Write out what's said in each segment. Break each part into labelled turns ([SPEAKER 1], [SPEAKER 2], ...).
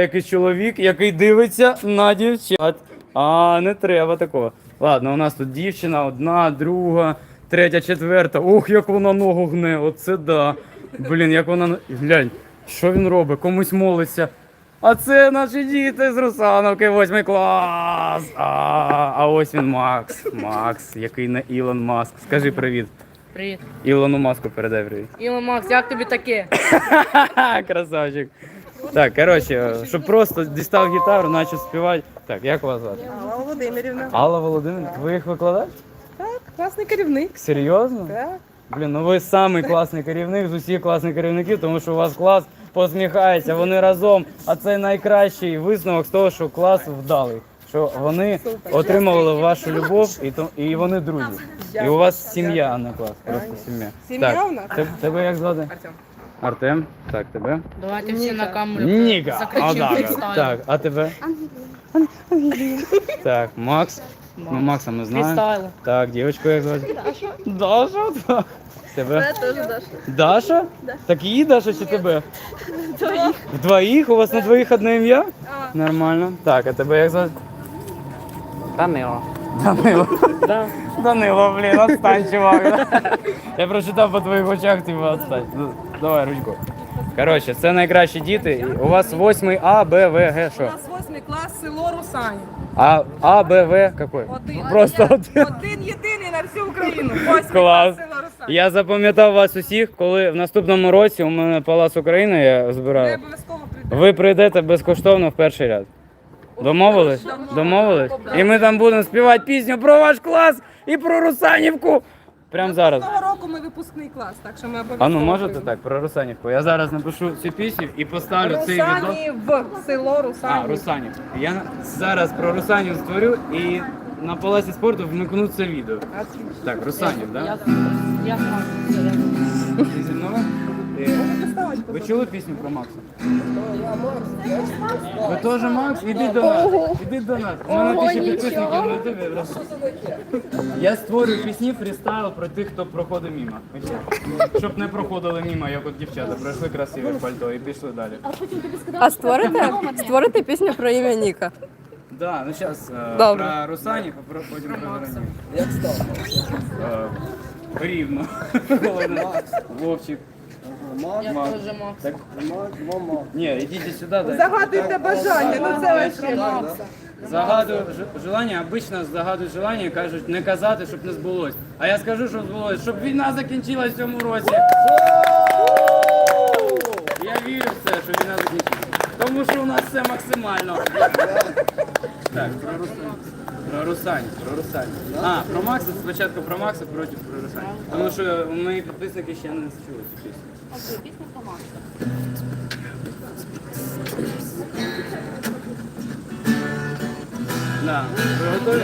[SPEAKER 1] якийсь чоловік, який дивиться на дівчат. А не треба такого. Ладно, у нас тут дівчина, одна, друга, третя, четверта. Ух, як вона ногу гне, оце да. Блін, як вона. на- Глянь, що він робить? Комусь молиться. А це наші діти з Русановки, восьмий клас. А, а ось він Макс. Макс, який не Ілон Маск. Скажи привіт.
[SPEAKER 2] Привіт.
[SPEAKER 1] Ілону Маску передай привіт.
[SPEAKER 2] Ілон Макс, як тобі таке?
[SPEAKER 1] Красавчик. Так, коротше, щоб просто дістав гітару, почав співати. Так, як вас звати?
[SPEAKER 3] Алла Володимирівна.
[SPEAKER 1] Алла Володимирівна, ви їх викладаєте?
[SPEAKER 3] Так, класний керівник.
[SPEAKER 1] Серйозно?
[SPEAKER 3] Так.
[SPEAKER 1] Блін, ну ви самий класний керівник з усіх класних керівників, тому що у вас клас посміхається, вони разом. А це найкращий висновок з того, що клас вдалий. Що вони отримували вашу любов і то і вони друзі. І у вас сім'я, а не клас. Просто сім'я.
[SPEAKER 3] Сім'я у нас?
[SPEAKER 1] Тебе як звати?
[SPEAKER 3] Артем.
[SPEAKER 1] Артем. Так, тебе?
[SPEAKER 2] Давайте всі на камеру
[SPEAKER 1] Ніка. Отак.
[SPEAKER 2] фрістайл.
[SPEAKER 1] Так, а тебе? Так, Макс. Ну, Макса ми знаємо. Так, дівчинку як звати? Даша. Даша? Так. Тебе?
[SPEAKER 3] Даша?
[SPEAKER 1] Так її Даша чи тебе? Двоїх. Двоїх? У вас на двоїх одне ім'я? Нормально. Так, а тебе як звати? Данило. Данило. Данило, блін, отстань, чувак. Я прочитав по твоїх очах, типу, отстань. Ну, Давай ручку. Коротше, це найкращі діти. У вас 8 А, Б, В, Г,
[SPEAKER 3] У
[SPEAKER 1] що?
[SPEAKER 3] нас восьмий клас село Русані.
[SPEAKER 1] А, А, Б, В, какой?
[SPEAKER 3] Один.
[SPEAKER 1] Просто один.
[SPEAKER 3] Один єдиний на всю Україну. Восьмий
[SPEAKER 1] Клас.
[SPEAKER 3] клас село Русані.
[SPEAKER 1] Я запам'ятав вас усіх, коли в наступному році у мене Палац України я
[SPEAKER 3] Ми
[SPEAKER 1] збираю.
[SPEAKER 3] обов'язково прийдемо.
[SPEAKER 1] Ви прийдете безкоштовно в перший ряд. Домовились? Домовились? І ми там будемо співати пісню про ваш клас і про Русанівку. Прямо зараз.
[SPEAKER 3] Того року ми випускний клас, так що ми
[SPEAKER 1] А
[SPEAKER 3] обов'язково
[SPEAKER 1] ну можете так, про Русанівку. Я зараз напишу цю пісню і поставлю цей відео.
[SPEAKER 3] Русані в село.
[SPEAKER 1] А, Русанів. Я зараз про Русанів створю і на палаці спорту вмикну це відео. Так, Русанів,
[SPEAKER 2] Я,
[SPEAKER 1] так?
[SPEAKER 2] я знаю.
[SPEAKER 1] Ти зі мною? Ти- Ви чули пісню про Макса? Ви теж Макс? Іди до нас. Іди до нас. У мене тисяча підписників на ютубі. просто. Я створюю пісні фрістайл про тих, хто проходить мимо. Щоб не проходили мимо, як от дівчата. Пройшли красиве пальто і пішли далі.
[SPEAKER 4] А створите, створите пісню про ім'я Ніка?
[SPEAKER 1] Да, ну зараз
[SPEAKER 4] Добре.
[SPEAKER 1] про Русанів, а про потім про Веронію. Як став? Рівно. Вовчик.
[SPEAKER 2] Я теж Макс.
[SPEAKER 1] Так. Ні, ідіть сюди. дайте.
[SPEAKER 3] Загадуйте бажання, ну це вообще.
[SPEAKER 1] Загадую ж- желання, обично загадують желання і кажуть не казати, щоб не збулось. А я скажу, щоб збулось, щоб війна закінчилась в цьому році. Я вірю в це, що війна закінчилась. Тому що у нас все максимально. Так, про Русань. Про Русань. А, про Макса, спочатку про Макса, потім про Русань. Тому що мої підписники ще не чули цю пісню. Да. Ви?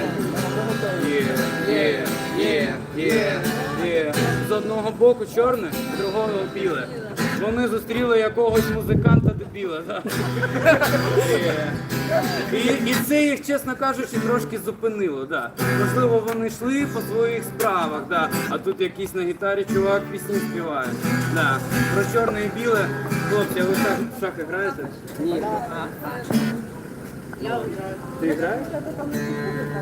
[SPEAKER 1] Є, є, є, є, є. З одного боку чорне, з другого біле. Вони зустріли якогось музиканта дебіла. Да? Є. І, і це їх, чесно кажучи, трошки зупинило. Да. Можливо, вони йшли по своїх справах, да. а тут якийсь на гітарі чувак пісні співає. Да. Про чорне і біле. Хлопці, а ви в шахи, граєте? Ні. Ти граєш?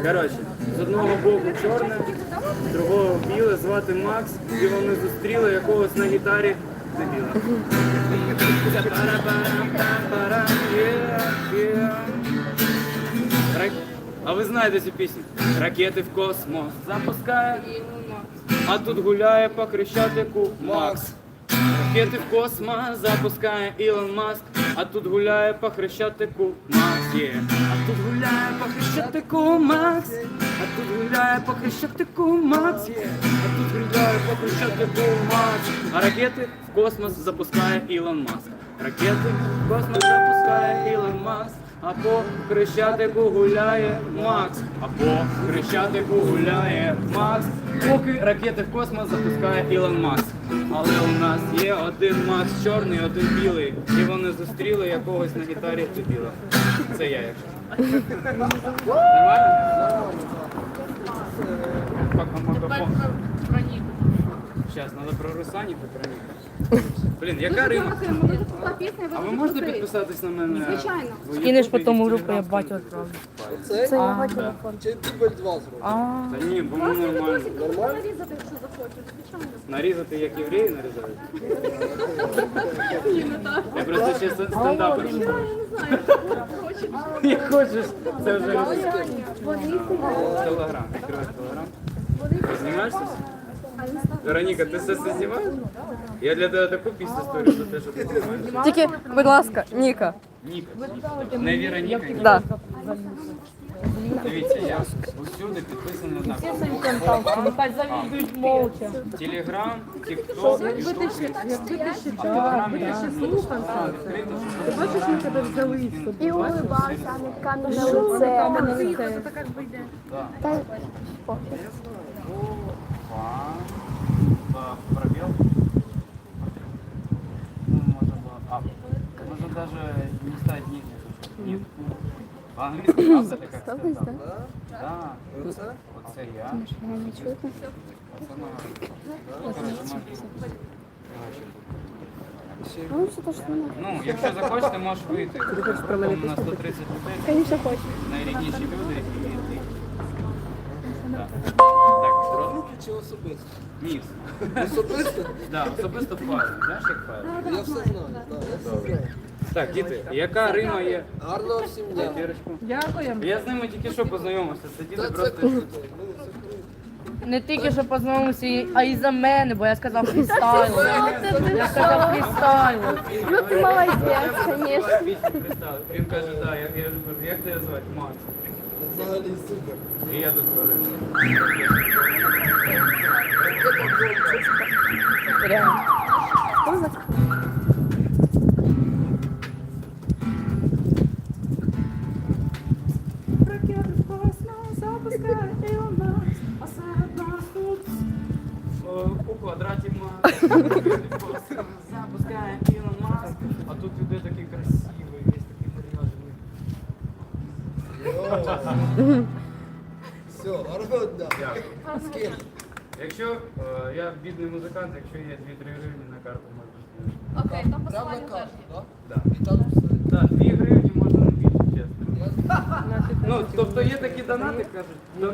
[SPEAKER 1] Коротше, з одного боку чорне, з другого біле, звати Макс, і вони зустріли якогось на гітарі А ви знаєте цю пісню? Ракети в космос запускає, а тут гуляє по Хрещатику Макс. Ракети в космос запускає Ілон Маск, а тут гуляє по Хрещатику Макс. Є. А тут гуляє по Хрещатику Макс, а тут гуляє по Хрещатику Макс. Є. А тут гуляє по Хрещатику Макс. А ракети в космос запускає Ілон Маск. Ракети в космос запускає Ілон Маск. А по Хрещатику гуляє Макс, а по Хрещатику гуляє Макс, поки ракети в космос запускає Ілон Макс. Але у нас є один Макс чорний, один білий, і вони зустріли якогось на гітарі дебіла. Це я якщо. Нормально? Пока
[SPEAKER 2] Ніку.
[SPEAKER 1] Зараз, треба про Русанів про. Блін, яка Рима? А ви можете підписатись на мене?
[SPEAKER 5] Звичайно.
[SPEAKER 2] Скинеш
[SPEAKER 1] Ютубі
[SPEAKER 2] потім
[SPEAKER 1] і
[SPEAKER 2] у
[SPEAKER 1] в
[SPEAKER 2] групу, я батю відправлю.
[SPEAKER 5] Це
[SPEAKER 2] А,
[SPEAKER 5] Чи дубль два зробити?
[SPEAKER 1] Та ні, по-моєму, нормально.
[SPEAKER 5] Нормально? Нарізати, якщо захочеш, звичайно.
[SPEAKER 1] Нарізати, як євреї нарізають? Я просто ще ст- стендапер. Як хочеш, це вже Телеграм. Відкривай телеграм. Ти знімаєшся? Вероніка, ти все це знімаєш? Я для тебе таку пісню створю за те, що ти знімаєш.
[SPEAKER 4] Тільки, будь ласка, Ніка.
[SPEAKER 1] Ніка. Не Віроніка, Ніка.
[SPEAKER 4] Да.
[SPEAKER 1] Дивіться, я усюди підписаний.
[SPEAKER 2] Нехай завідують молча.
[SPEAKER 1] Телеграм, Тікток, Ютуб. Телеграм є. А, відкрито, що
[SPEAKER 3] Бачиш, ми тебе взяли з собою.
[SPEAKER 6] І улыбався, а не камінь на лице. Та
[SPEAKER 1] Два. Два. Пробел. Ну, можно было... А, можно даже не ставить нижнюю точку. Нет. По-английски правда ли как
[SPEAKER 6] Ставлюсь,
[SPEAKER 1] сказал?
[SPEAKER 6] да?
[SPEAKER 1] Да.
[SPEAKER 5] Оце?
[SPEAKER 1] Оце я.
[SPEAKER 6] Мене не чутно.
[SPEAKER 1] Оце моя. Ну, коротше, можна. Коротше,
[SPEAKER 6] Ну, все то, що не
[SPEAKER 1] Ну, якщо захочеш, ти можеш вийти. Там на 130 людей.
[SPEAKER 6] Звісно, хочу.
[SPEAKER 1] Найрідніші люди і ти. Так. Так, серйозно?
[SPEAKER 5] Чи особисто?
[SPEAKER 1] Ні.
[SPEAKER 5] Особисто?
[SPEAKER 1] Да, особисто файл. Знаєш, як файл?
[SPEAKER 5] Я все знаю, да, я все знаю.
[SPEAKER 1] Так, діти, яка Рима є?
[SPEAKER 5] Гарного всім дня.
[SPEAKER 1] Кірочку.
[SPEAKER 3] Дякуємо.
[SPEAKER 1] Я з ними тільки що познайомився. Це діти
[SPEAKER 5] Та це
[SPEAKER 1] просто.
[SPEAKER 5] круто.
[SPEAKER 2] Не тільки що познайомився, а і за мене, бо я сказав фрістайл. Я сказав фрістайл.
[SPEAKER 6] Ну, ти молодець, звісно.
[SPEAKER 1] Він каже, так, я, я кажу, як тебе звати? Макс.
[SPEAKER 5] Взагалі супер.
[SPEAKER 1] І я тут.
[SPEAKER 4] Реально.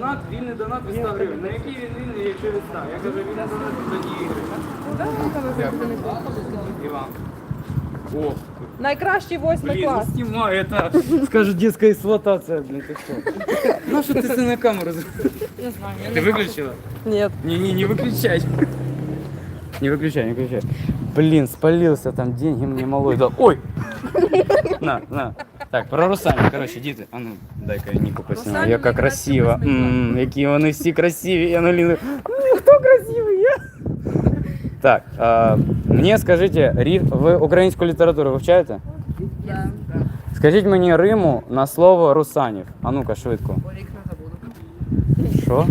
[SPEAKER 1] донат, вільний донат від 100 гривень. На який він вільний, якщо від 100? Я кажу, вільний донат від 1 гривень. І вам. О,
[SPEAKER 3] Найкращий восьмий
[SPEAKER 1] блін, ну
[SPEAKER 3] клас.
[SPEAKER 1] знімай, это, скажуть, детська експлуатація, блін, ти що? Ну, що ти це на камеру зробив?
[SPEAKER 2] Не знаю, я
[SPEAKER 1] Ти виключила?
[SPEAKER 4] Ні.
[SPEAKER 1] Не-не, не выключай. Не выключай, не выключай. Блин, спалился там, деньги мне малой дал. Ой! На, на. Так, про Русані, коротше, діти. А ну, дай-ка я Ніку посніму.
[SPEAKER 3] Русані
[SPEAKER 1] Яка красива. Які вони всі красиві. Я наліну. Хто красивий? Я. Так, а, мені скажіть, Рі, ви українську літературу вивчаєте?
[SPEAKER 2] Да.
[SPEAKER 1] Скажіть мені Риму на слово русанів. А ну-ка, швидко. Що?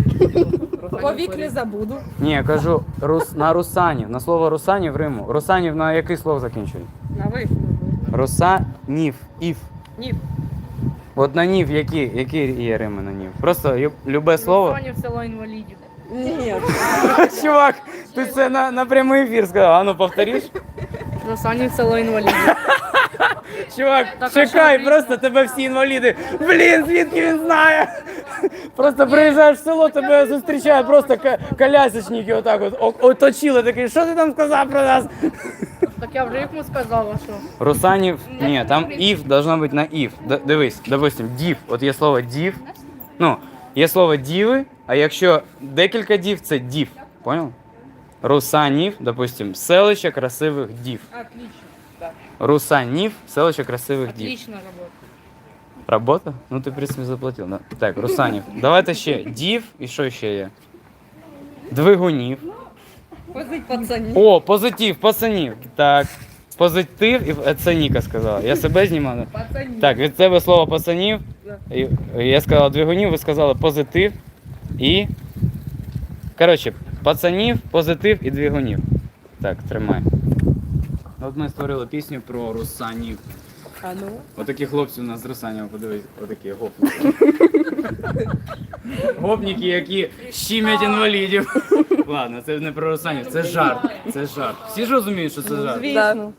[SPEAKER 3] Повік не забуду.
[SPEAKER 1] Ні, я кажу рус, на русанів, на слово русанів Риму. Русанів на який слово закінчує?
[SPEAKER 3] На ви.
[SPEAKER 1] Русанів, ів.
[SPEAKER 3] Ні.
[SPEAKER 1] От на нів які, які є Рими на нів? Просто ю- любе слово.
[SPEAKER 2] Русанів село інвалідів.
[SPEAKER 4] Ні.
[SPEAKER 1] Чувак, ти це на, на прямий ефір сказав. А ну повториш?
[SPEAKER 2] Русанів село інвалідів.
[SPEAKER 1] Чувак,
[SPEAKER 2] Так, а
[SPEAKER 1] чекай, просто тебе всі інваліди. Блін, звідки він знає? Просто приїжджаєш в село, тебе зустрічають просто ка- колясочники отак от о- оточили такий, що ти там сказав про нас?
[SPEAKER 2] Так я вже йому сказала, що.
[SPEAKER 1] Русанів, ні, там ів должно бути на ів. Д- Дивись, допустим, дів. От є слово дів. Ну, є слово діви, а якщо декілька дів, це дів. Понял? Русанів, допустим, селище красивих дів.
[SPEAKER 2] Отлично.
[SPEAKER 1] Русанів, селище красивих дів.
[SPEAKER 2] Отлично робота.
[SPEAKER 1] Робота? Ну ти в принципі заплатив, да? Так, Русанів. Давайте ще дів і що ще є? Двигунів.
[SPEAKER 3] Позить пацанів.
[SPEAKER 1] О, позитив, пацанів. Так. Позитив і е, це Ніка сказала. Я себе знімаю.
[SPEAKER 3] Пацанів.
[SPEAKER 1] Так, від тебе слово пацанів. І- Я сказав двигунів, ви сказали позитив і. Коротше, пацанів, позитив і двигунів. Так, тримай. От ми створили пісню про русанів.
[SPEAKER 4] А ну.
[SPEAKER 1] Отакі хлопці у нас з Русанєва, подивись, отакі гопники. Гопники, які щімять інвалідів. Ладно, це не про Русанів, це жарт. Це жарт. Всі ж розуміють, що це жарт.
[SPEAKER 4] Звісно.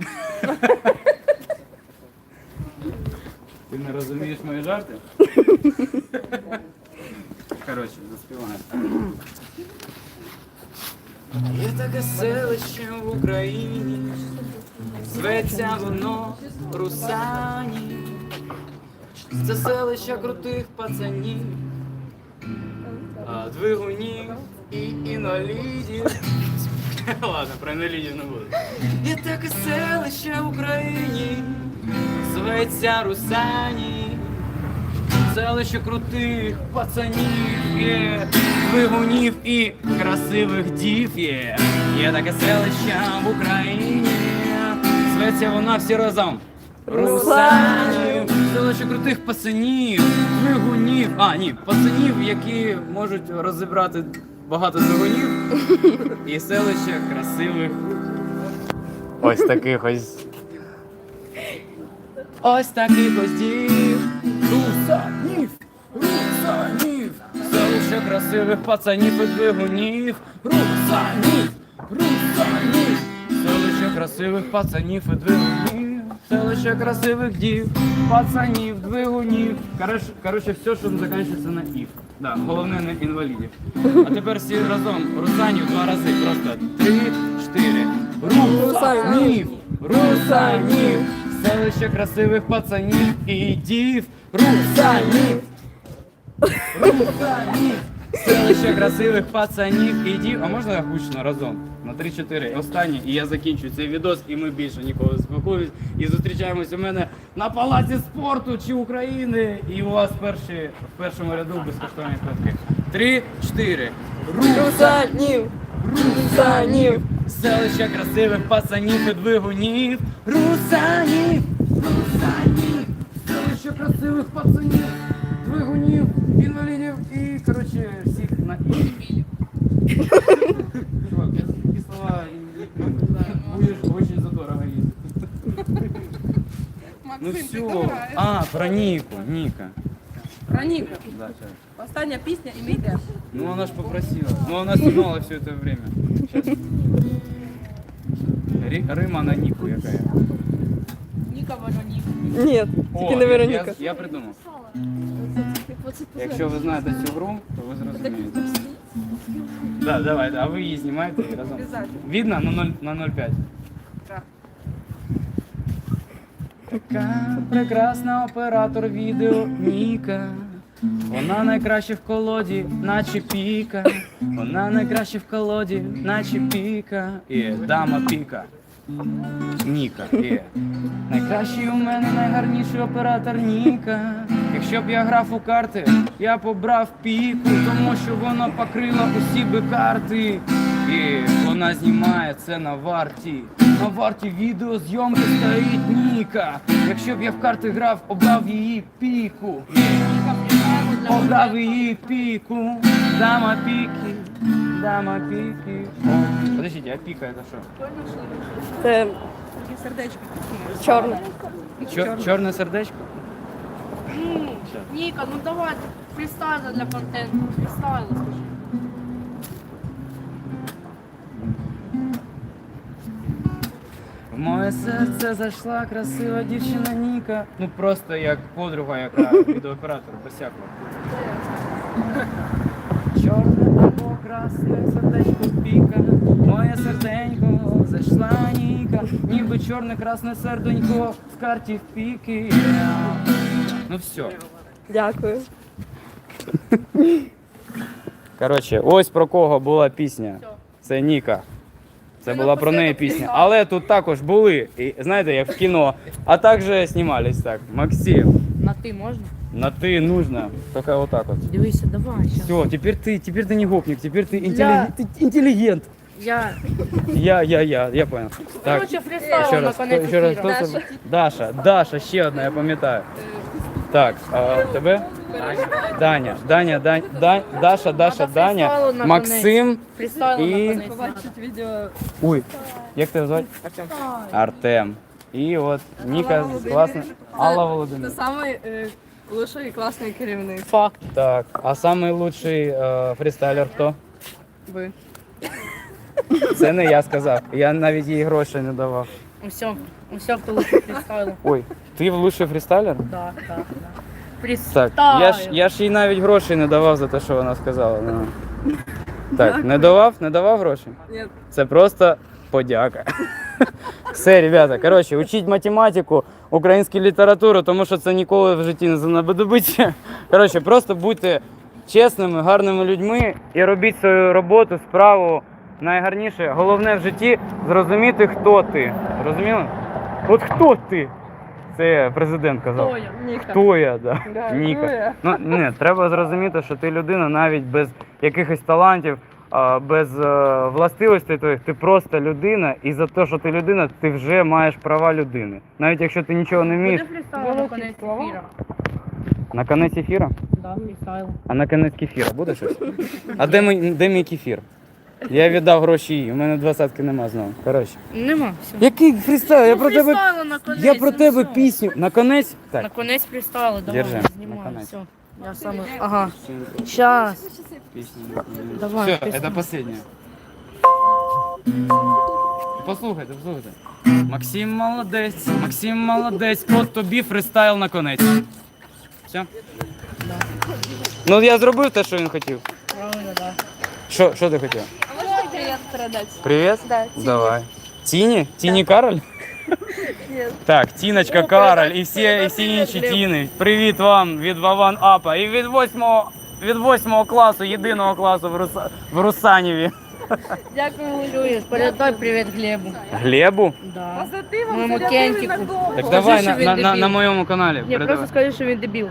[SPEAKER 1] Ти не розумієш мої жарти? Коротше, заспіваємо. Є таке селище в Україні, зветься воно Русані. Це селище крутих пацанів, двигунів і інвалідів. Ладно, про інвалідів не буду. Є таке селище в Україні, зветься Русані. Селище крутих пацанів є, двигунів і красивих дів є. Є таке селище в Україні, зветься вона всі разом. Русанів, селище крутих пацанів, двигунів, а ні, пацанів, які можуть розібрати багато двигунів, і селище красивих. Ось таких ось. Ось таких ось дів. Русанів, русанів, селище красивих пацанів і двигунів. Русанів, русанів, красивих пацанів і двигунів. Селище красивих дів, пацанів, двигунів. Коротше, коротше, все, що закінчується на ів. Да, головне не інвалідів. А тепер всі разом. Русанів два рази. Просто три, чотири. Русанів, русанів. Селище красивих пацанів і дів. Русанів. Русанів. Селище красивих пацанів і дів. А можна гучно разом? На 3-4. Останні. І я закінчу цей відос, і ми більше ніколи не спілкуємось. І зустрічаємось у мене на палаці спорту чи України. І у вас перші, в першому ряду безкоштовні квитки. Три, чотири.
[SPEAKER 4] Русанів! Русанів!
[SPEAKER 1] Селище красивих пацанів і двигунів. Русанів! Русанів! Селище красивих пацанів, двигунів, інвалідів і, коротше, всіх на і. Чувак, я такі слова будеш дуже задорого їздити. Ну все. А, про Ніку, Ніка.
[SPEAKER 3] Про Ніка.
[SPEAKER 1] Да, щас.
[SPEAKER 3] Остання пісня і ми йдемо.
[SPEAKER 1] Ну она ж попросила. Ну она снимала все это время. Сейчас. Ри- Рыма на Нику якая.
[SPEAKER 3] Ніка Воронік.
[SPEAKER 4] Ні, тільки не Вероніка.
[SPEAKER 1] Я, я придумав. Якщо ви знаєте цю гру, то ви зрозумієте. Да, давай, а ви її знімаєте і разом. Видно на 0, на 0,5? Така прекрасна оператор відео Ніка. Вона найкраща в колоді, наче піка. Вона найкраща в колоді, наче піка. І дама піка. Ніка. І найкращий у мене найгарніший оператор Ніка. Якщо б я грав у карти, я б обрав піку, тому що вона покрила усі би карти. І вона знімає це на варті. На варті відеозйомки стоїть Ніка. Якщо б я в карти грав, обрав її піку. Обрав її піку. Дама піки. Дама піки. О, подождите, а піка это що?
[SPEAKER 4] Це
[SPEAKER 3] сердечко.
[SPEAKER 4] чорне.
[SPEAKER 1] Чорне сердечко?
[SPEAKER 2] Ніка, ну давай, фрістайла для контенту. Фрістайла, скажи.
[SPEAKER 1] Моє серце зайшла красива дівчина Ніка. Ну просто як подруга, яка відеооператор всякого. Чорне або красне сердечко піка, моє серденько зайшла Ніка, ніби чорне красне серденько в карті в піки. Ну все.
[SPEAKER 4] Дякую.
[SPEAKER 1] Коротше, ось про кого була пісня. Це Ніка. Це була про неї пісня. Але тут також були, і, знаєте, як в кіно, а також знімались так. Максим,
[SPEAKER 2] На ти можна?
[SPEAKER 1] на ти нужно. Тільки отак от.
[SPEAKER 2] Дивися, давай. щас.
[SPEAKER 1] Все, теперь ты, теперь ты не гопник, теперь ты, интелли- ты интеллигент.
[SPEAKER 2] Я,
[SPEAKER 1] Я, я, я, я понял. Так,
[SPEAKER 2] короче,
[SPEAKER 1] ще
[SPEAKER 2] фрістайла на
[SPEAKER 1] раз,
[SPEAKER 2] конець
[SPEAKER 1] ще раз,
[SPEAKER 2] ефіру.
[SPEAKER 1] хто це? Даша, Даша, ще одна, я пам'ятаю. Так, а тебе? Даня, Даня, Дань, Дань, Даша, Даша, Даня, Максим. І-
[SPEAKER 3] Побачить відео.
[SPEAKER 1] Ой, як тебе звати?
[SPEAKER 3] Артем.
[SPEAKER 1] Артем. І от Ніка класна. Алла
[SPEAKER 4] Це
[SPEAKER 1] Володимирівна.
[SPEAKER 4] самий е, лучший і класний керівник.
[SPEAKER 2] Факт.
[SPEAKER 1] Так, а самий лучший е, фрістайлер хто?
[SPEAKER 4] Ви.
[SPEAKER 1] Це не я сказав. Я навіть їй грошей не давав.
[SPEAKER 2] Усе, усе, хто лучше фрістайлив.
[SPEAKER 1] Ой, ти лучший фрістайлер?
[SPEAKER 2] Так, так, так.
[SPEAKER 1] Так, я ж, я ж їй навіть грошей не давав за те, що вона сказала. Ну. Так, не давав? Не давав грошей?
[SPEAKER 4] Ні.
[SPEAKER 1] Це просто подяка. Все, ребята, коротше, учіть математику, українську літературу, тому що це ніколи в житті не знадобиться. Коротше, просто будьте чесними, гарними людьми і робіть свою роботу, справу. Найгарніше, головне в житті зрозуміти, хто ти. Розуміли? От хто ти? Це президент казав.
[SPEAKER 2] Хто я?
[SPEAKER 4] Ніка.
[SPEAKER 1] Хто я, да.
[SPEAKER 4] Да,
[SPEAKER 1] Ніка.
[SPEAKER 4] хто я?
[SPEAKER 1] Ну не, треба зрозуміти, що ти людина навіть без якихось талантів, а, без е, властивостей твоїх, ти просто людина, і за те, що ти людина, ти вже маєш права людини. Навіть якщо ти нічого не вмієш.
[SPEAKER 2] Буде фрістайл на конець ефіра.
[SPEAKER 1] На конець ефіра?
[SPEAKER 2] Да, фрістайл.
[SPEAKER 1] А на конець кефіра буде щось? А де мій, де мій кефір? Я віддав гроші їй, у мене двадцятки нема знову. Коротше.
[SPEAKER 2] Нема, все.
[SPEAKER 1] Який фрістайл? Я про тебе.
[SPEAKER 2] На конець.
[SPEAKER 1] Я про
[SPEAKER 2] ну
[SPEAKER 1] тебе
[SPEAKER 2] все.
[SPEAKER 1] пісню. На конець?
[SPEAKER 2] На
[SPEAKER 1] Так.
[SPEAKER 2] конець фрістайла, давай,
[SPEAKER 1] Держи, на конець.
[SPEAKER 2] все. Я саме, ага. Щас. Давай,
[SPEAKER 1] Все,
[SPEAKER 2] пісню.
[SPEAKER 1] это последнее. Послухайте, послухайте. Максим молодець, Максим молодець, от тобі фристайл на конець. Все? Ну я зробив те, що він хотів.
[SPEAKER 2] Правильно, да.
[SPEAKER 1] Що, що ти хотів?
[SPEAKER 4] Привіт передати.
[SPEAKER 1] Привіт?
[SPEAKER 4] Да,
[SPEAKER 1] Давай. Тіні? Тіні Кароль? Так, Тіночка Кароль і всі, і всі інші тіни. Привіт вам від Ваван Апа і від восьмого, від восьмого класу, єдиного класу в, Руса, в Русаніві.
[SPEAKER 2] Дякую, Чуєш, передай привіт Глебу.
[SPEAKER 1] Глебу?
[SPEAKER 2] Да.
[SPEAKER 3] За ти вам
[SPEAKER 2] Моєму
[SPEAKER 3] зарядили
[SPEAKER 2] Кентіку.
[SPEAKER 3] на довго.
[SPEAKER 1] Так
[SPEAKER 2] Скажи,
[SPEAKER 1] давай
[SPEAKER 2] що
[SPEAKER 1] на,
[SPEAKER 2] він
[SPEAKER 1] на, на,
[SPEAKER 2] дебіл.
[SPEAKER 1] на моєму каналі.
[SPEAKER 2] Ні,
[SPEAKER 1] передавай.
[SPEAKER 2] просто скажи, що він дебіл.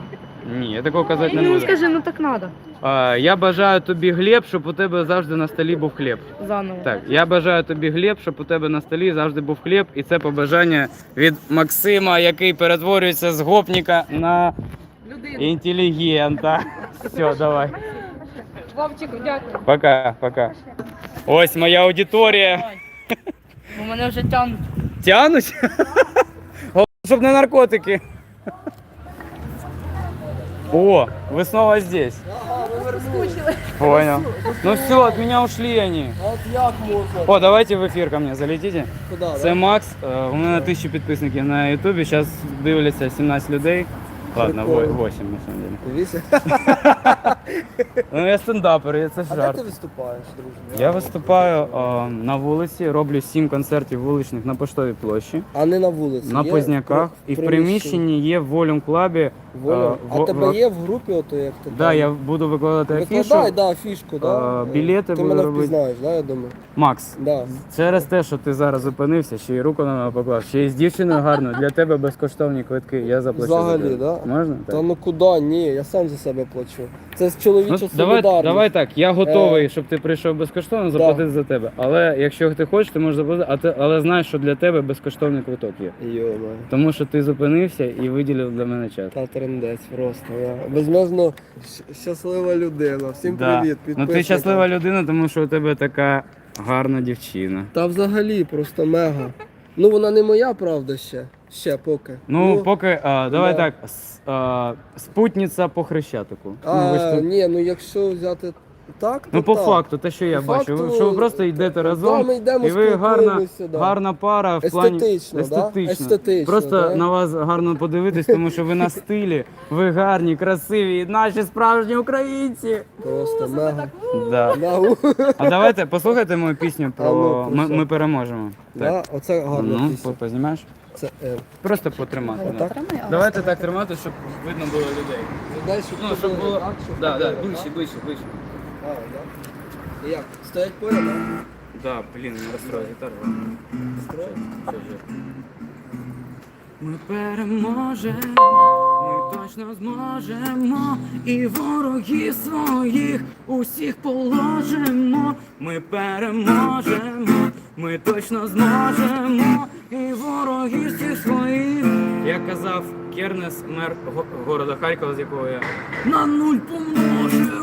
[SPEAKER 1] Ні, я такого казати не
[SPEAKER 2] Ну
[SPEAKER 1] буду.
[SPEAKER 2] скажи, ну так надо.
[SPEAKER 1] А, я бажаю тобі Глеб, щоб у тебе завжди на столі був хліб.
[SPEAKER 2] Заново.
[SPEAKER 1] Так, я бажаю тобі Глеб, щоб у тебе на столі завжди був хліб, і це побажання від Максима, який перетворюється з гопніка на інтелігента. Все, давай.
[SPEAKER 3] Вовчику, дякую.
[SPEAKER 1] Пока, пока. Ось моя аудиторія.
[SPEAKER 2] Бо мене вже тягнуть.
[SPEAKER 1] Тянуть? Щоб не наркотики. О, вы снова здесь. Понял. Ну все, от меня ушли они. О, давайте в ефір ко мне залетите. Це Макс. е, У мене 1000 підписників на Ютубі. Зараз дивляться 17 людей. Ладно,
[SPEAKER 5] Прикольно.
[SPEAKER 1] 8 на самом деле.
[SPEAKER 5] Дивіться.
[SPEAKER 1] Ну я стендапер, і це
[SPEAKER 5] А де
[SPEAKER 1] жарт.
[SPEAKER 5] ти виступаєш, друже?
[SPEAKER 1] Я виступаю е, на вулиці, роблю 7 концертів вуличних на Поштовій площі,
[SPEAKER 5] А не на вулиці.
[SPEAKER 1] на
[SPEAKER 5] є
[SPEAKER 1] Позняках. І в приміщенні є в Волюм клабі.
[SPEAKER 5] Воля.
[SPEAKER 1] е,
[SPEAKER 5] А
[SPEAKER 1] во-
[SPEAKER 5] тебе є в групі, ото як ти
[SPEAKER 1] Да,
[SPEAKER 5] там?
[SPEAKER 1] я буду викладати афішу.
[SPEAKER 5] Викладай, да, фішку, да.
[SPEAKER 1] Е, білети
[SPEAKER 5] Ти
[SPEAKER 1] буду
[SPEAKER 5] мене
[SPEAKER 1] робити.
[SPEAKER 5] впізнаєш, да, я думаю.
[SPEAKER 1] Макс,
[SPEAKER 5] Да.
[SPEAKER 1] через те, що ти зараз зупинився, ще й руку на мене поклав, ще й з дівчиною гарно, для тебе безкоштовні квитки, я заплачу. за
[SPEAKER 5] Взагалі,
[SPEAKER 1] тебе.
[SPEAKER 5] да?
[SPEAKER 1] Можна?
[SPEAKER 5] Та ну куди? Ні, я сам за себе плачу. Це з чоловіча
[SPEAKER 1] Ну, давай,
[SPEAKER 5] солідарність.
[SPEAKER 1] давай так, я готовий, щоб ти прийшов безкоштовно заплатити за тебе. Але якщо ти хочеш, ти можеш заплатити, а ти, але знай, що для тебе безкоштовний квиток є.
[SPEAKER 5] Йома.
[SPEAKER 1] Тому що ти зупинився і виділив для мене час.
[SPEAKER 5] Та трендець просто. Я безмежно щ- щаслива людина. Всім
[SPEAKER 1] Да.
[SPEAKER 5] привіт,
[SPEAKER 1] Ну ти щаслива людина, тому що у тебе така гарна дівчина.
[SPEAKER 5] Та взагалі просто мега. Ну вона не моя, правда, ще. Ще поки.
[SPEAKER 1] Ну, поки, а, давай
[SPEAKER 5] да.
[SPEAKER 1] так, с- а, спутниця по хрещатику. ну, ви ж
[SPEAKER 5] А,
[SPEAKER 1] тут-
[SPEAKER 5] ні, ну якщо взяти так,
[SPEAKER 1] Ну, по
[SPEAKER 5] так.
[SPEAKER 1] факту, те, що я
[SPEAKER 5] По
[SPEAKER 1] бачу,
[SPEAKER 5] факту,
[SPEAKER 1] що ви просто йдете
[SPEAKER 5] да,
[SPEAKER 1] разом,
[SPEAKER 5] ми йдемо,
[SPEAKER 1] і ви гарна,
[SPEAKER 5] спілкуємося, да.
[SPEAKER 1] гарна пара в плані
[SPEAKER 5] Естетично, да?
[SPEAKER 1] естетично.
[SPEAKER 5] Естетично,
[SPEAKER 1] Просто
[SPEAKER 5] да.
[SPEAKER 1] на вас гарно подивитись, тому що ви на стилі, ви гарні, красиві, наші справжні українці.
[SPEAKER 5] Просто мега.
[SPEAKER 1] Да.
[SPEAKER 5] Да.
[SPEAKER 1] А давайте послухайте мою пісню
[SPEAKER 5] А
[SPEAKER 1] про
[SPEAKER 5] ну, про
[SPEAKER 1] ми,
[SPEAKER 5] що?
[SPEAKER 1] ми переможемо. Так.
[SPEAKER 5] Да, оце гарна
[SPEAKER 1] Ну,
[SPEAKER 5] пісня.
[SPEAKER 1] по- познімаєш?
[SPEAKER 5] Це е,
[SPEAKER 1] Просто потримати. да.
[SPEAKER 5] отак.
[SPEAKER 1] Давайте так тримати, щоб видно було людей. Ну, щоб було.
[SPEAKER 5] так, щоб
[SPEAKER 1] Да, да, ближче, ближче, ближче.
[SPEAKER 5] А, да? Як? Стоять поряд, так?
[SPEAKER 1] Да, блін, не розстрою гітару. Ми переможемо, ми точно зможемо, і ворогів своїх усіх положимо. Ми переможемо, ми точно зможемо, і ворогів всіх своїх. Як казав Кернес, мер го- города Харкова, з якого я на нуль помножимо.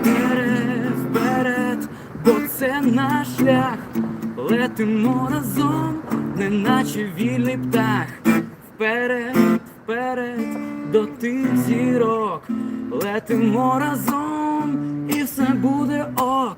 [SPEAKER 1] Вперед, вперед, бо це наш шлях. Летимо разом неначе вільний птах. Вперед, вперед, до тих зірок, летимо разом, і все буде ок,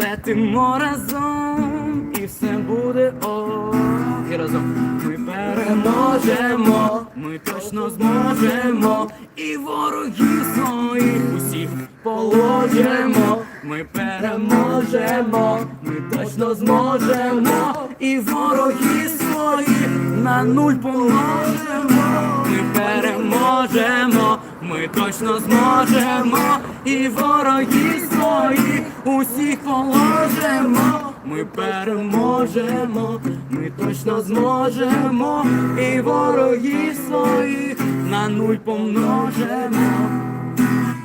[SPEAKER 1] летимо разом, і все буде ок. І разом ми переможемо, ми точно зможемо, і ворогів своїх усіх положимо. Ми переможемо, ми точно зможемо, і ворогів своїх на нуль положимо. Ми переможемо, ми точно зможемо, і ворогів своїх усіх положимо. Ми переможемо, ми точно зможемо, і ворогів своїх на нуль помножимо.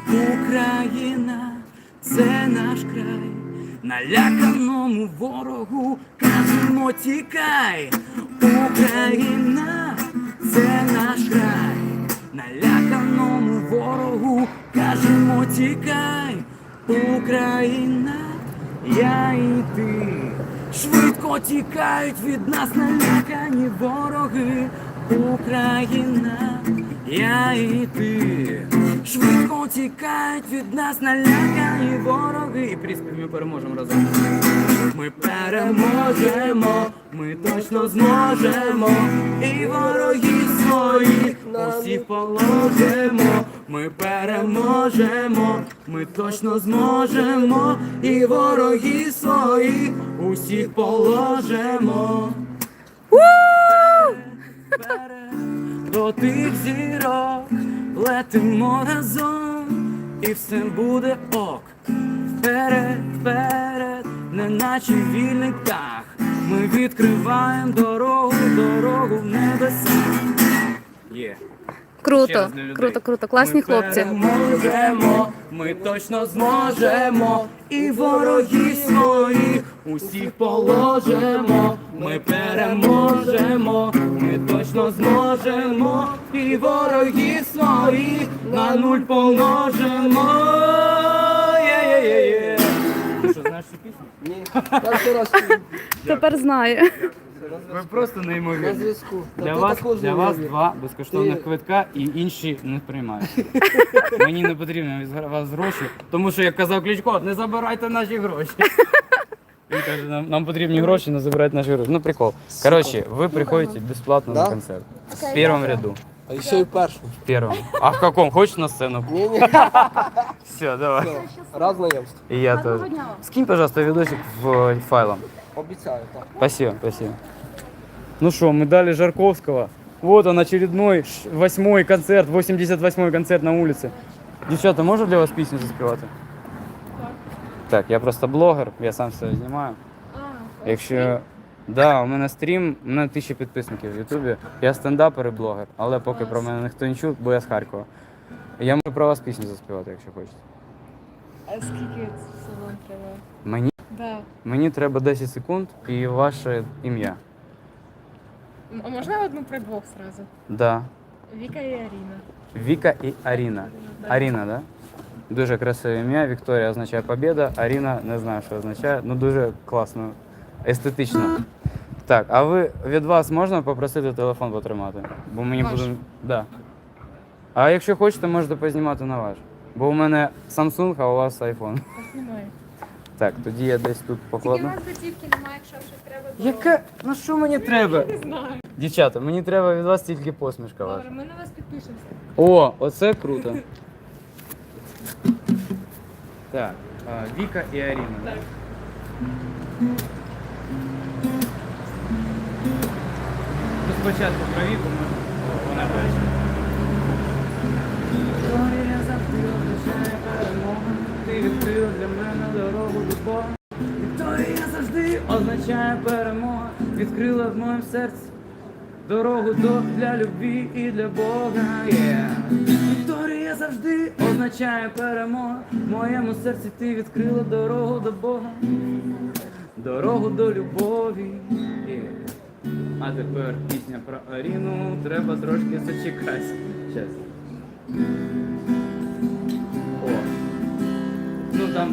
[SPEAKER 1] Україна, це наш край, наляканому ворогу кажемо тікай. Україна, це наш край, ворогу кажемо тікай. Україна, я і ти. Швидко тікають від нас налякані вороги. Україна, я і ти. Швидко тікають від нас налякані вороги. І приспів ми переможемо разом. Ми переможемо, ми точно зможемо. І ворогів своїх усіх положимо. Ми переможемо, ми точно зможемо. І ворогів своїх усіх положимо. До тих зірок летимо разом, і все буде ок. Вперед, вперед, неначе вільний птах. Ми відкриваємо дорогу, дорогу в небеса. Є.
[SPEAKER 4] Круто, круто, круто. Класні
[SPEAKER 1] ми
[SPEAKER 4] хлопці.
[SPEAKER 1] Переможемо, ми точно зможемо, і ворогів своїх усіх положимо. Ми переможемо, ми точно зможемо, і ворогів своїх на нуль помножимо. Є-є-є-є. Ти що, знаєш цю пісню?
[SPEAKER 5] Ні, перший раз чую.
[SPEAKER 4] Тепер знає.
[SPEAKER 1] Ви просто
[SPEAKER 5] на
[SPEAKER 1] неймовірні.
[SPEAKER 5] зв'язку. Та
[SPEAKER 1] Для
[SPEAKER 5] ти
[SPEAKER 1] вас,
[SPEAKER 5] також
[SPEAKER 1] для вас два безкоштовних
[SPEAKER 5] Ти-
[SPEAKER 1] квитка і інші не приймають. Мені не потрібно від вас гроші, тому що як казав Кличко, не забирайте наші гроші. Він каже, нам, нам потрібні гроші, не забирайте наші гроші. Ну прикол. Коротше, ви приходите безплатно на концерт. В першому ряду.
[SPEAKER 5] А ще й в першому.
[SPEAKER 1] В первом. А в каком? Хочешь на сцену?
[SPEAKER 5] Ні, ні,
[SPEAKER 1] Все, давай.
[SPEAKER 5] раз знайомство.
[SPEAKER 1] И я тоже. Скинь, пожалуйста, видосик в файлом.
[SPEAKER 5] Обіцяю, так.
[SPEAKER 1] Спасибо, спасибо. Ну что, мы дали Жарковского. Вот он, очередной восьмой концерт, 88-й концерт на улице. Дівчата, можу для вас пісню заспівати? Так, я просто блогер, я сам себе знімаю. Якщо. Да, у мене стрім, у мене тисячі підписників в Ютубі. Я стендапер і блогер, але поки про мене ніхто не чув, бо я з Харкова. Я можу про вас пісню заспівати, якщо хочете.
[SPEAKER 3] А скільки салон треба?
[SPEAKER 1] Мені,
[SPEAKER 3] Да.
[SPEAKER 1] мені треба 10 секунд і ваше ім'я.
[SPEAKER 3] А можна одну про двох сразу?
[SPEAKER 1] Да.
[SPEAKER 3] Віка і Аріна.
[SPEAKER 1] Віка і Аріна. Аріна, да? Дуже красиве ім'я. Вікторія означає побіда, Аріна не знаю, що означає. Ну дуже класно, естетично. Так, а ви від вас можна попросити телефон потримати? Бо мені
[SPEAKER 3] Ваш?
[SPEAKER 1] буде. Да. А якщо хочете, можете познімати на ваш. Бо у мене Samsung, а у вас iPhone.
[SPEAKER 3] Знімаю.
[SPEAKER 1] Так, тоді я десь тут покладу.
[SPEAKER 6] нас готівки немає, якщо щось треба.
[SPEAKER 1] Яка? Ну що мені треба?
[SPEAKER 3] Не знаю.
[SPEAKER 1] Дівчата, мені треба від вас тільки посмішка ваша.
[SPEAKER 3] Добре, ми на вас підпишемося.
[SPEAKER 1] О, оце круто. Так, а, Віка і Аріна.
[SPEAKER 3] Так.
[SPEAKER 1] Ну, спочатку про Віку, вона перша. Ти відкрила для мене дорогу до Бога. Вікторія завжди означає перемога. Відкрила в моєму серці дорогу до для любві і для Бога. Yeah. Вікторія завжди означає перемога. В моєму серці ти відкрила дорогу до Бога. Дорогу до любові. А тепер пісня про Аріну. Треба трошки зачекати. Щас.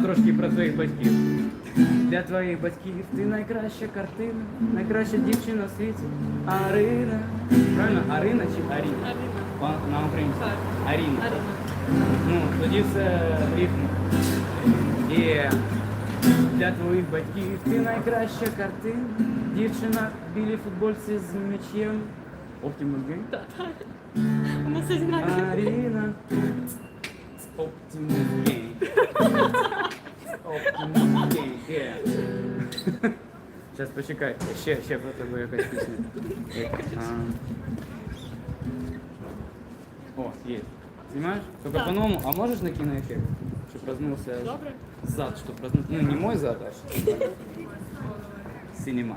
[SPEAKER 1] О. Ну там трошки про твоїх батьків. Для твоїх батьків ти найкраща картина, найкраща дівчина в світі. Арина. Правильно, Арина чи Аріна? Арина. На українську. Аріна. Ну, тоді все рифмо. І для твоїх батьків ти найкраща картина. Дівчина в білій футбольці з м'ячем. Optimus Game?
[SPEAKER 3] У нас одинаково.
[SPEAKER 1] Аріна. Optimus Game. Optimus Game, yeah. Зараз почекай, ще, ще про тебе якась пісня. А. О, є. Знімаєш? Только по-новому, а можешь на киноэффект? Чтобы проснулся
[SPEAKER 3] Добре.
[SPEAKER 1] зад, чтобы проснулся. Ну, не мой зад, а что- Cinematic.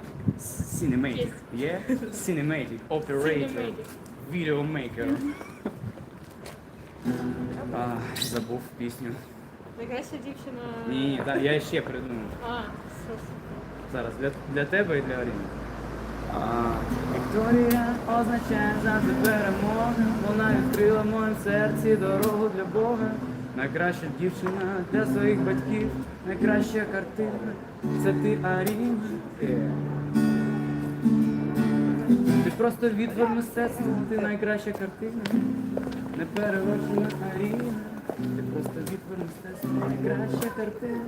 [SPEAKER 1] Cinematic. Yeah? Cinematic. Operator.
[SPEAKER 3] Cinematic.
[SPEAKER 1] Videomaker. А, забув пісню.
[SPEAKER 3] Найкраща дівчина.
[SPEAKER 1] Ні, ні, да, я ще придумав.
[SPEAKER 3] А, все.
[SPEAKER 1] Зараз для, для тебе і для Аріни. А, Вікторія означає завжди перемога. Вона відкрила в моєму серці дорогу для Бога. Найкраща дівчина для своїх батьків, найкраща картина. Це ти Аріна. Ти просто відвор мистецтва, ти найкраща картина. Неперевершена Аріна. Ти просто мистецтва, найкраща картина.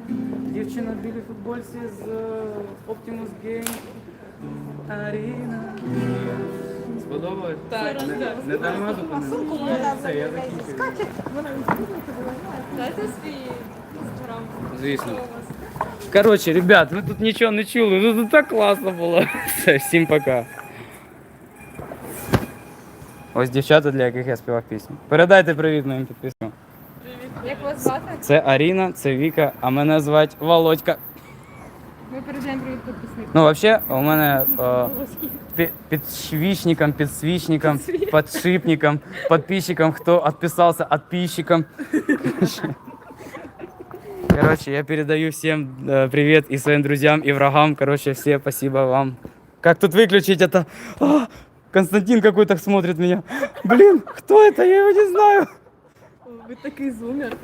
[SPEAKER 1] Дівчина в білій футбольці з е, Optimus Game. Аріна. Сподобалось? Так. Не, дарма зупинилися? Все, я закінчую.
[SPEAKER 3] Дайте свій інстаграм.
[SPEAKER 1] Звісно. Коротше, ребят, ви тут нічого не чули, ну тут так класно було. Все, всім пока. Ось дівчата, для яких я співав пісню. Передайте привіт моїм підпискам.
[SPEAKER 3] Як вас звати?
[SPEAKER 1] Це Аріна, це Віка, а мене звати Володька.
[SPEAKER 3] Ми передаємо привіт підписникам.
[SPEAKER 1] Ну, взагалі, у мене е, пі- підшвічникам, підсвічникам, подшипникам, подписчикам, хто отписался подписчикам. Короче, я передаю всем э, привет и своим друзьям, и врагам. Короче, все спасибо вам. Как тут выключить это? А, Константин какой-то смотрит меня. Блин, кто это? Я его не знаю.
[SPEAKER 4] Ви такий зумер.